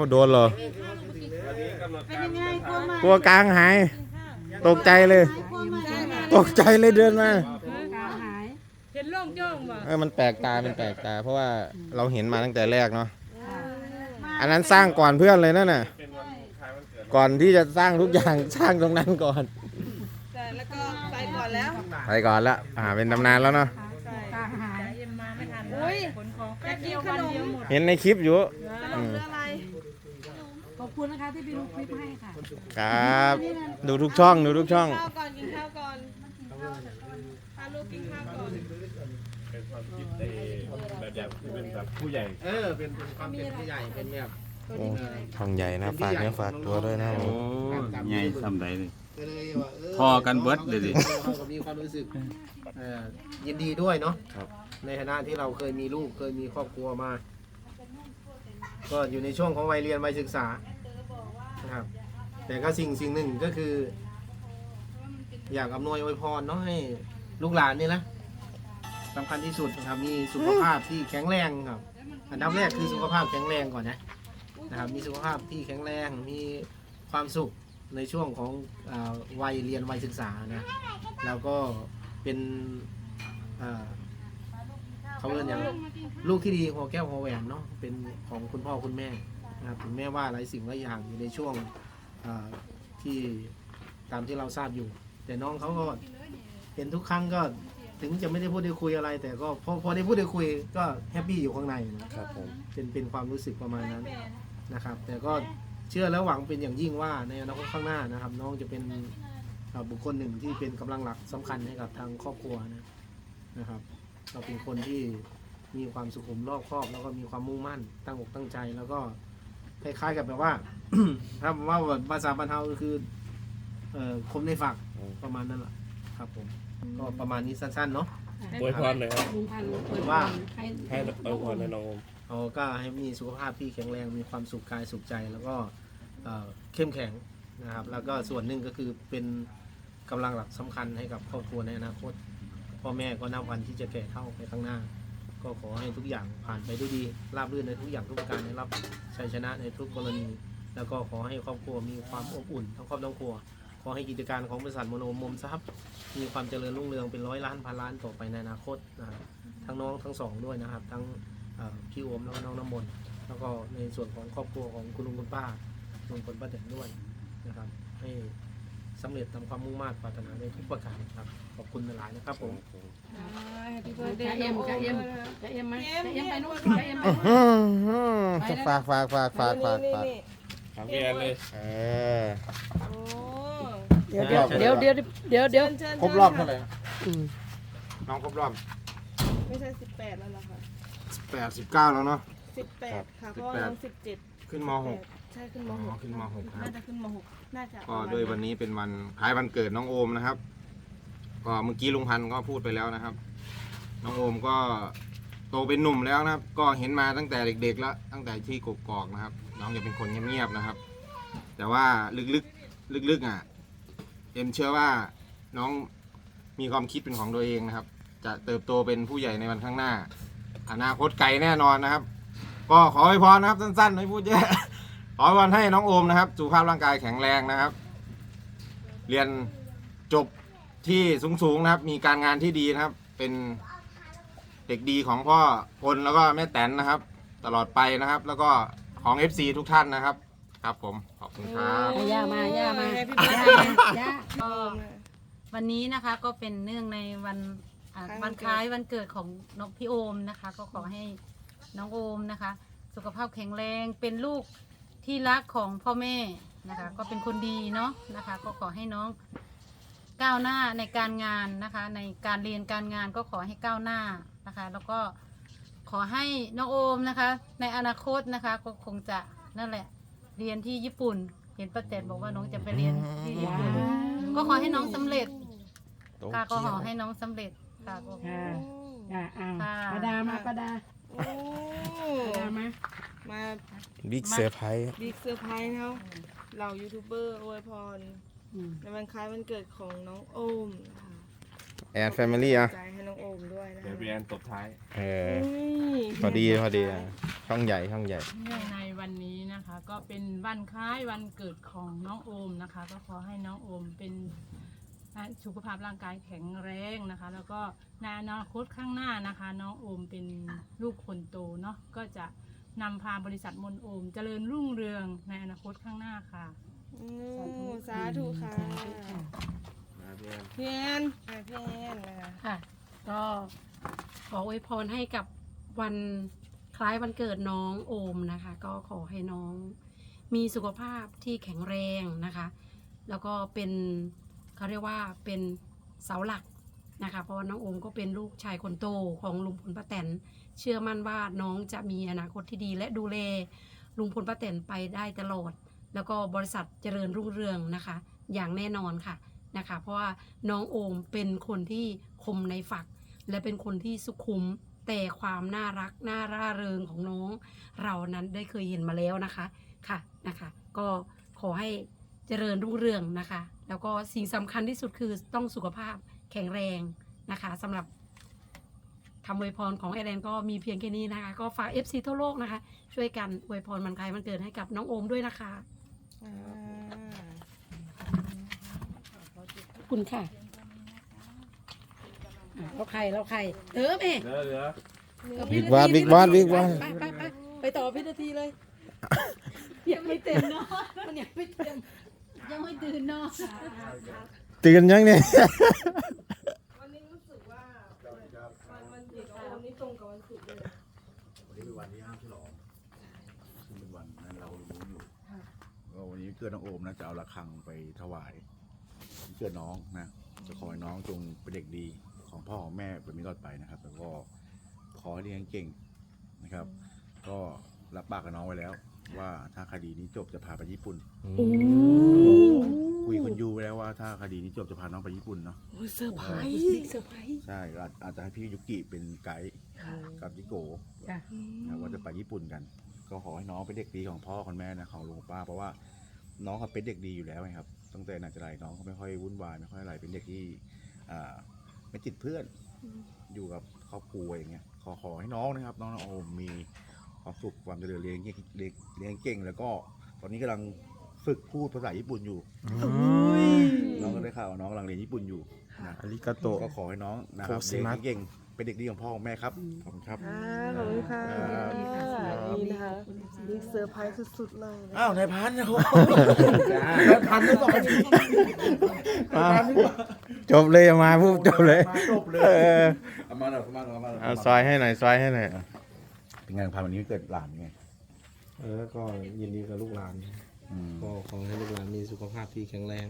มาโดนเหรอ เป็นยังไงกลัวไหมกลัวกลางหาย ตกใจเลย กลัวไหมตกใจเลยเดินมา เห็นโล่งโจ้งบ่เออมันแปลกตาเป็นแปลกตา เพราะว่าเราเห็นมาตั้งแต่แรกเนาะ อันนั้นสร้างก่อนเพื่อนเลยนั่นน่ะ ก่อนที่จะสร้างทุกอย่างสร้างตรงนั้นก่อน แต่แล้วก็ไปก่อนแล้วไปก่อนละอ่า เป็นตำนานแล้วเนาะใช่ใจเอ็มมาไม่ทันอุ้ยขนของแป๊บเดียววันเดียวหมดเห็นในคลิปอยู่ขนมเรืออะไรข อบคุณนะคะที่ไปดูคลิปให้ค่ะ ครับ ดูทุกช่องดูทุกช่อง ข้าวก่อนกินข้าวก่อนพาลูกกินข้าวก่อน เป็นความคิดในแบบอย่างที่เป็นแบบผู้ใหญ่ เออ เป็นเป็นความเป็นผู้ใหญ่ เป็นแบบโอ้ช่องใหญ่นะฝากเนื้อฝากตัวด้วยนะผมใหญ่ทำไรนี่ก็เลยว่าเออพอกันเบิดเลยดิ เราก็มีความรู้สึกเอ่อยินดีด้วยเนาะในฐานะที่เราเคยมีลูกเคยมีครอบครัวมา ก็อยู่ในช่วงของวัยเรียนวัยศึกษานะครับ แต่ก็สิ่งสิ่งหนึ่งก็คือ อยากอำนวยอวยพรเนาะให้ลูกหลานนี่นะสำคัญที่สุดนะครับมีสุขภาพที่แข็งแรงครับ อันดับแรกคือสุขภาพแข็งแรงก่อนนะนะครับ มีสุขภาพที่แข็งแรงมีความสุขในช่วงของอวัยเรียนวัยศึกษานะแล้วก็เป็นเขาเรียกอย่าง ลูกที่ดีหัวแก้วหัวแหวนเนาะเป็นของคุณพ่อคุณแม่นะครับถึงแม้ว่าหลายสิ่งหลายอย่างอยู่ในช่วงอ่าที่ตามที่เราทราบอยู่ แต่น้องเขาก็เห็นทุกครั้งก็ถึงจะไม่ได้พูดได้คุยอะไร แต่ก็พอพอได้พูดได้คุยก็แฮปปี้อยู่ข้างในนะครับผมเป็นเป็นความรู้สึกประมาณนั้นนะครับ แต่ก็เชื่อและหวังเป็นอย่างยิ่งว่าในอนาคตข้างหน้านะครับ น้องจะเป็นเอ่อบุคคลหนึ่งที่เป็นกำลังหลักสำคัญให้กับทางครอบครัวนะนะครับ เราเป็นคนที่ มีความสุขุมรอบคอบ แล้วก็มีความมุ่งมั่นตั้งอกตั้งใจ แล้วก็คล้ายๆกับแบบว่า ถ้าว่าภาษาบรรเทาก็คือเอ่อคมในฝักประมาณนั้นแหละครับผม ก็ประมาณนี้สั้นๆเนาะ อวยพรหน่อยครับลุงพันธุ์เปิดว่า ให้ให้อวยพรให้น้องโอมเขาก็ให้มีสุขภาพที่แข็งแรง มีความสุขกายสุขใจ แล้วก็เอ่อเข้มแข็งนะครับ แล้วก็ส่วนหนึ่งก็คือเป็นกำลังหลักสำคัญให้กับครอบครัวในอนาคต พ่อแม่ก็นับวันที่จะแก่เท่าไปข้างหน้า ก็ขอให้ทุกอย่างผ่านไปด้วยดีราบรื่นในทุกอย่างทุกการได้รับชัยชนะในทุกกรณี แล้วก็ขอให้ครอบครัวมีความอบอุ่นทั้งครอบทั้งครัว ขอให้กิจการของบริษัทโมโนมมทรัพย์มีความเจริญรุ่งเรืองเป็นร้อยล้านพันล้านต่อไปในอนาคตนะครับทั้งน้องทั้งสองด้วยนะครับ ทั้งพี่โอมแล้วก็น้องน้ำมนต์แล้วก็ในส่วนของครอบครัวของคุณลุงคุณป้าลุงคนป้าแตนด้วยนะครับให้ สำเร็จตามความมุ่งมั่นปรารถนาในทุกประการครับ ขอบคุณหลายๆนะครับผมจะเอ็มจะเอ็มจะเอ็มไหมจะเอ็มไปนู่นจะเอ็มไปอื้อนู่นหือฝากฝากฝากฝากฝากฝากนี่ถามพี่แอนเลยเออโอ้เดี๋ยวเดี๋ยวเดี๋ยวเดี๋ยวเดี๋ยวเชิญครบรอบเท่าไหร่นะน้องครบรอบไม่ใช่สิบแปดแล้วเหรอคะแปดสิบเก้าแล้วเนาะสิบแปดค่ะ เพราะว่าน้องสิบเจ็ดขึ้นมหก ใช่ขึ้นมอ๋หอกขึ้นมหกครับ น่าจะขึ้นมหกน่าจะก็โดยวันนี้เป็นวันคล้ายวันเกิดน้องโอมนะครับ ก็เมื่อกี้ลุงพันธ์ก็พูดไปแล้วนะครับ น้องโอมก็โตเป็นหนุ่มแล้วนะครับ ก็เห็นมาตั้งแต่เด็กๆแล้วตั้งแต่ที่กกอกนะครับ น้องจะเป็นคนเงียบๆนะครับ แต่ว่าลึกๆลึกๆอะเอ็มเชื่อว่าน้องมีความคิดเป็นของตัวเองนะครับ จะเติบโตเป็นผู้ใหญ่ในวันข้างหน้า อนาคตไกลแน่นอนนะครับ ก็ขอให้พรนะครับสั้นๆไม่พูดเยอะ ขอให้พรให้น้องโอมนะครับ สุขภาพร่างกายแข็งแรงนะครับ เรียนจบที่สูงๆนะครับ มีการงานที่ดีนะครับ เป็นเด็กดีของพ่อพลแล้วก็แม่แตนนะครับ ตลอดไปนะครับ แล้วก็ของ FC ทุกท่านนะครับ ครับผมขอบคุณครับ ย่ามาย่ามาให้พี่ย่าเบิร์ดมา ย่าก็วันนี้นะคะก็เป็นเนื่องในวันอ่าคล้ายวัวันนเกิดคล้ายวันเกิดของน้องพี่โอมนะคะ ก็ขอให้น้องโอมนะคะ สุขภาพแข็งแรงเป็นลูก ที่รักของพ่อแม่นะคะ ก็เป็นคนดีเนาะนะคะ ก็ขอให้น้องก้าวหน้าในการงานนะคะ ในการเรียนการงานก็ขอให้ก้าวหน้านะคะ แล้วก็ขอให้น้องโอมนะคะ ในอนาคตนะคะก็คงจะนั่นแหละ เรียนที่ญี่ปุ่น เห็นป้าแตนบอกว่าน้องจะไปเรียนที่ญี่ปุ่นก็ขอให้น้องสำเร็จกาก็ขอให้น้องสำเร็จกาก็ ค่ะย่าอ้าวค่ะ ประดามาประดาโอ้ประดามา มาบิ๊กเซอร์ไพรส์บิ๊กเซอร์ไพรส์เขาเหล่ายูทูบเบอร์อวยพรอืมในวันคล้ายวันเกิดของน้องโอมนะคะแอนแฟมิลี่อะ ใจให้น้องโอมด้วยนะเดี๋ยวพี่แอนตบท้าย เอออุ้ยพอดีพอดีอะช่องใหญ่ช่องใหญ่ เนื่องในวันนี้นะคะ ก็เป็นวันคล้ายวันเกิดของน้องโอมนะคะ ก็ขอให้น้องโอมเป็นสุขภาพร่างกายแข็งแรงนะคะ แล้วก็ในอนาคตข้างหน้านะคะ น้องโอมเป็นลูกคนโตเนาะก็จะ นำพาบริษัทมนโอม เจริญรุ่งเรืองในอนาคตข้างหน้าค่ะ อืมสาธุค่ะนะพี่แอนพี่แอนอะพี่แอนนะคะค่ะ ก็ขออวยพรให้กับวันคล้ายวันเกิดน้องโอมนะคะ ก็ขอให้น้องมีสุขภาพที่แข็งแรงนะคะ แล้วก็เป็นเขาเรียกว่าเป็นเสาหลัก นะคะ เพราะว่าน้องโอมก็เป็นลูกชายคนโตของลุงพลป้าแตน เชื่อมั่นว่าน้องจะมีอนาคตที่ดี และดูแลลุงพลป้าแตนไปได้ตลอด แล้วก็บริษัทเจริญรุ่งเรืองนะคะ อย่างแน่นอนค่ะนะคะ เพราะว่าน้องโอมเป็นคนที่คมในฝัก และเป็นคนที่สุขุมแต่ความน่ารักน่าร่าเริงของน้อง เรานั้นได้เคยเห็นมาแล้วนะคะค่ะนะคะ ก็ขอให้เจริญรุ่งเรืองนะคะ แล้วก็สิ่งสำคัญที่สุดคือต้องสุขภาพ แข็งแรงนะคะสำหรับคำอวยพรของแอดแอนก็มีเพียงแค่นี้นะคะ ก็ฝาก FC ทั่วโลกนะคะ ช่วยกันอวยพรมันคล้ายมันเกิดให้กับน้องโอมด้วยนะคะ อ่าขอบคุณค่ะอะเราใครเราใครเออแม่เหลือเหลือวิกวาดวิกวาดวิกวาด ไปไปไปไปต่อพินาทีเลยยังไม่เต็มเนาะมันยังไม่เต็มยังไม่ตื่นเนาะตื่นยังเนี่ย วันนี้รู้สึกว่าวันวันเกิดของโอมนี่ตรงกับวันศุกร์เลยนะ วันนี้เป็นวันที่ห้ามฉลองซึ่งเป็นวันนั้นเรารู้อยู่ก็วันนี้เกิดน้องโอมนะจะเอาระฆังไปถวายวันเกิดน้องนะจะขอให้น้องจงเป็นเด็กดีของพ่อของแม่เป็นมิตรอดไปนะครับ แล้วก็ขอให้เรียนเก่งนะครับ ก็รับปากกับน้องไว้แล้ว ว่าถ้าคดีนี้จบจะพาไปญี่ปุ่นคุยคนยูไว้แล้วว่า ถ้าคดีนี้จบจะพาน้องไปญี่ปุ่นเนาะ โอ้ยเซอร์ไพรส์ เซอร์ไพรส์ใช่อาจอาจจะให้พี่ยุกิเป็นไกด์กับจิโกจ้ะ นะว่าจะไปญี่ปุ่นกัน ก็ขอให้น้องเป็นเด็กดีของพ่อของแม่นะของลุงกับป้า เพราะว่าน้องเขาเป็นเด็กดีอยู่แล้วไงครับตั้งแต่ไหนแต่ไรน้องเขาไม่ค่อยวุ่นวายไม่ค่อยอะไรเป็นเด็กที่อ่าไม่ติดเพื่อนอยู่กับครอบครัวอย่างเงี้ยขอขอให้น้องนะครับน้องโอมมีความสุขความเจริญเรียนเก่งเรียนเรียนเก่ง แล้วก็ตอนนี้กำลังฝึกพูดภาษาญี่ปุ่นอยู่น้องก็ได้ข่าวว่า น้องกำลังเรียนญี่ปุ่นอยู่นะอาริกาโต ก็ขอให้น้องนะครับโคเรีซิยมัส นเก่งๆเป็นเด็กดีของพ่อของแม่ครับขอบคุณครับ อ่าขอบคุณค่ะครับนี่นะคะนี่เซอร์ไพรส์สุดๆเลยนะอ้าวนายพันธุ์นะครับแล้วพันไม่บอกมาจบเลยมาพูดจบเลยมาจบเลยเออเอามาหน่อยเอามาหน่อยเอามาหน่อยเอาซอยให้หน่อยซอยให้หน่อยเป็นไงพันธุ์วันนี้เกิดหลานไงเออก็ยินดีกับลูกหลาน อืม ก็ขอให้ลูกหลานมีสุขภาพที่แข็งแรง